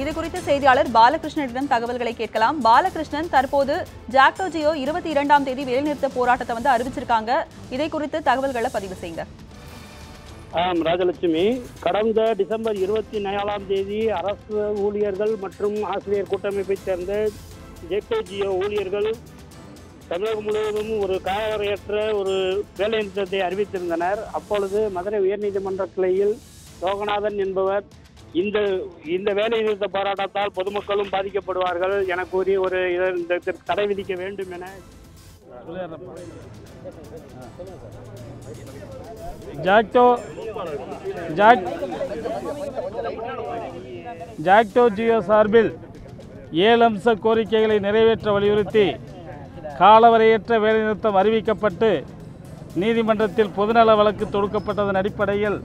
இது குறித்து செய்தியாளர் பாலகிருஷ்ணனிடம் தகவல்களை கேட்கலாம். பாலகிருஷ்ணன் தற்போது ஜாக்டோ ஜியோ இருபத்தி இரண்டாம் தேதி வேலைநிறுத்த போராட்டத்தை வந்து அறிவிச்சிருக்காங்க. இதை குறித்து தகவல்களை பதிவு செய்யுங்க. ஆம் ராஜலட்சுமி. கடந்த டிசம்பர் இருபத்தி நாலாம் தேதி அரசு ஊழியர்கள் மற்றும் ஆசிரியர் கூட்டமைப்பைச் சேர்ந்த ஜேகோ ஜியோ ஊழியர்கள் தமிழகம் முழுவதும் ஒரு காலவரையற்ற ஒரு வேலைநிறுத்தத்தை அறிவித்திருந்தனர். அப்பொழுது மதுரை உயர்நீதிமன்ற கிளையில் லோகநாதன் என்பவர் இந்த இந்த வேலைநிறுத்த போராட்டத்தால் பொதுமக்களும் பாதிக்கப்படுவார்கள் என கூறி ஒரு இந்த தடை விதிக்க வேண்டும் என. ஜாக்டோ ஜாக் ஜாக்டோ ஜியோ சார்பில் ஏழு அம்ச கோரிக்கைகளை நிறைவேற்ற வலியுறுத்தி காலவரையற்ற வேலைநிறுத்தம் அறிவிக்கப்பட்டு நீதிமன்றத்தில் பொதுநல வழக்கு தொடுக்கப்பட்டதன் அடிப்படையில்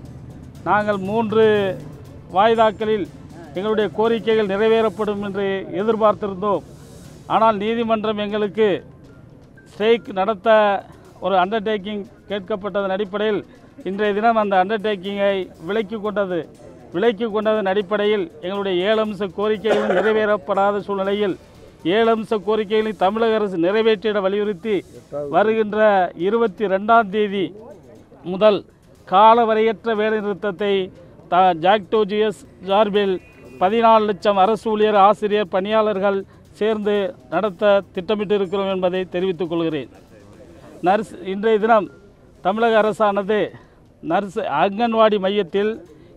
நாங்கள் மூன்று வாய்தாக்களில் எங்களுடைய கோரிக்கைகள் நிறைவேறப்படும் என்று எதிர்பார்த்திருந்தோம். ஆனால் நீதிமன்றம் எங்களுக்கு ஸ்ட்ரைக் நடத்த ஒரு அண்டர்டேக்கிங் கேட்கப்பட்டதன் அடிப்படையில் இன்றைய தினம் அந்த அண்டர்டேக்கிங்கை விலக்கி கொண்டது. விலக்கி கொண்டதன் அடிப்படையில் எங்களுடைய ஏழு அம்ச கோரிக்கைகளும் நிறைவேறப்படாத சூழ்நிலையில் ஏழு அம்ச கோரிக்கைகளை தமிழக அரசு நிறைவேற்றிட வலியுறுத்தி வருகின்ற இருபத்தி ரெண்டாம் தேதி முதல் காலவரையற்ற வேலைநிறுத்தத்தை த ஜாக்டோஜியஸ் ஜார்பில் பதினாலு லட்சம் அரசு ஊழியர் ஆசிரியர் பணியாளர்கள் சேர்ந்து நடத்த திட்டமிட்டிருக்கிறோம் என்பதை தெரிவித்துக் கொள்கிறேன். நர்ஸ் இன்றைய தினம் தமிழக அரசானது நர்ஸ் அங்கன்வாடி மையத்தில்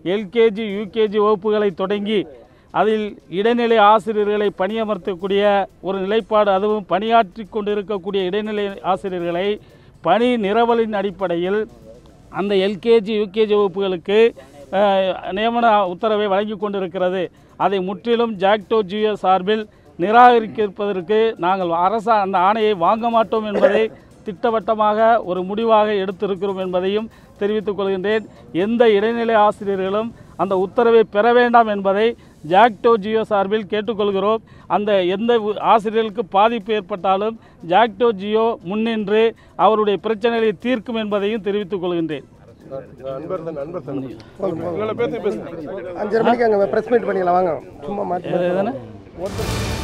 எல்கேஜி யூகேஜி வகுப்புகளை தொடங்கி அதில் இடைநிலை ஆசிரியர்களை பணியமர்த்தக்கூடிய ஒரு நிலைப்பாடு அதுவும் பணியாற்றி கொண்டிருக்கக்கூடிய இடைநிலை ஆசிரியர்களை பணி நிரவலின் அடிப்படையில் அந்த எல்கேஜி யூகேஜி வகுப்புகளுக்கு நியமன உத்தரவை வழங்கி கொண்டிருக்கிறது. அதை முற்றிலும் ஜாக்டோ ஜியோ சார்பில் நிராகரிப்பதற்கு நாங்கள் அரச அந்த ஆணையை வாங்க மாட்டோம் என்பதை திட்டவட்டமாக ஒரு முடிவாக எடுத்திருக்கிறோம் என்பதையும் தெரிவித்துக் கொள்கின்றேன். எந்த இடைநிலை ஆசிரியர்களும் அந்த உத்தரவை பெற வேண்டாம் என்பதை ஜாக்டோ ஜியோ சார்பில் கேட்டுக்கொள்கிறோம். அந்த எந்த ஆசிரியர்களுக்கு பாதிப்பு ஏற்பட்டாலும் ஜாக்டோ ஜியோ முன்னின்று அவருடைய பிரச்சனைகளை தீர்க்கும் என்பதையும் தெரிவித்துக் கொள்கின்றேன். நண்பர் தான் நண்பர் தான் அஞ்சரை மணிக்கு அங்கே ப்ரெஸ் மீட் பண்ணிக்கலாம் வாங்க. சும்மா மாற்றி? ஒருத்தர்